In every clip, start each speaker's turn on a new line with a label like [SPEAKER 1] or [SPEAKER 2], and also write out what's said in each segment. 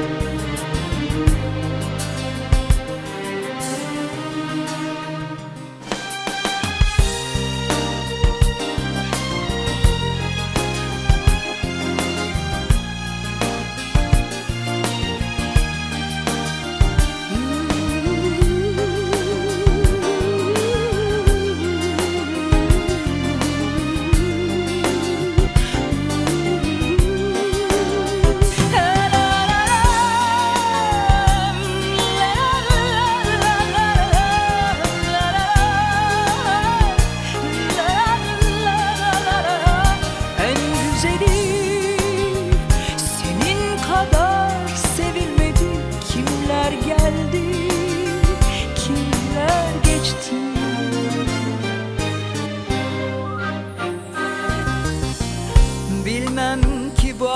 [SPEAKER 1] Bye.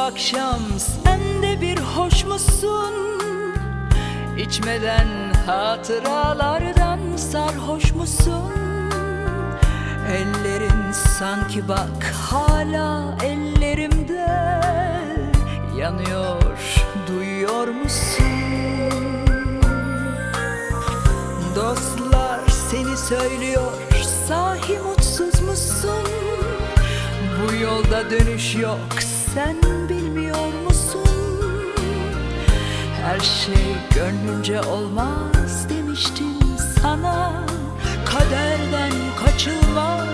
[SPEAKER 1] Akşam sen de bir hoş musun? İçmeden hatıralardan sarhoş musun? Ellerin sanki bak hala ellerimde yanıyor duyuyor musun? Dostlar seni söylüyor sahi mutsuz musun? Bu yolda dönüş yok sen bilmiyor musun? Her şey gönlünce olmaz demiştim sana Kaderden kaçılmaz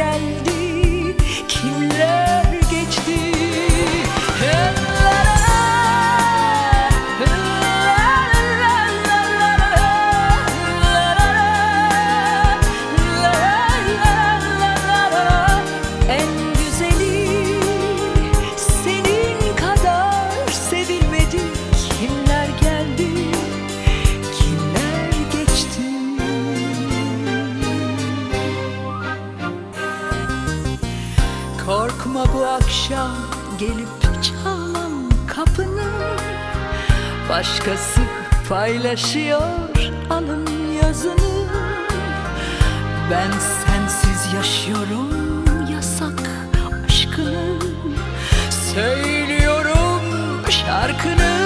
[SPEAKER 1] geldi. Kimler Korkma bu akşam gelip çalmam kapını. Başkası paylaşıyor alın yazını. Ben sensiz yaşıyorum yasak aşkını. Söylüyorum şarkını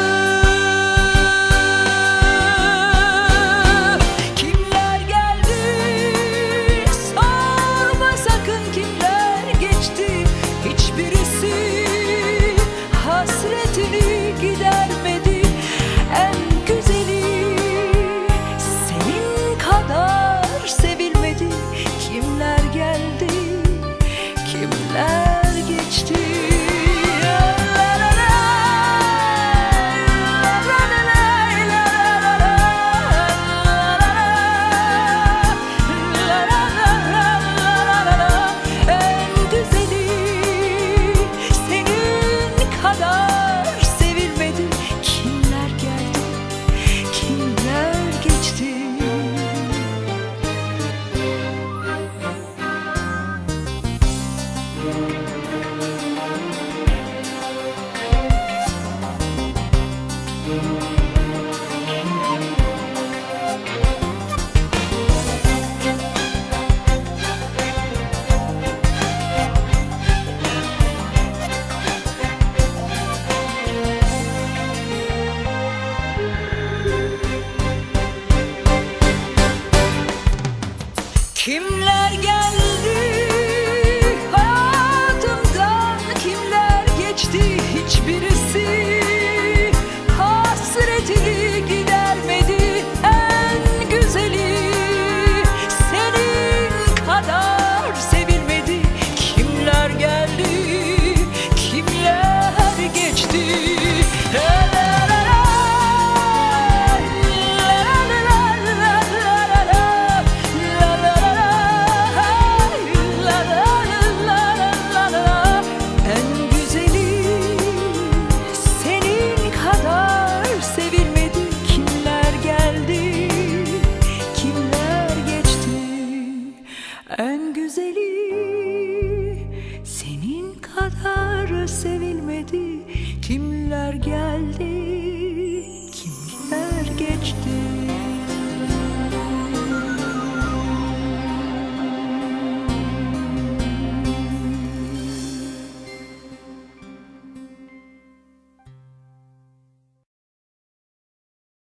[SPEAKER 1] see Kimler kimler kadar sevilmedi. Kimler geldi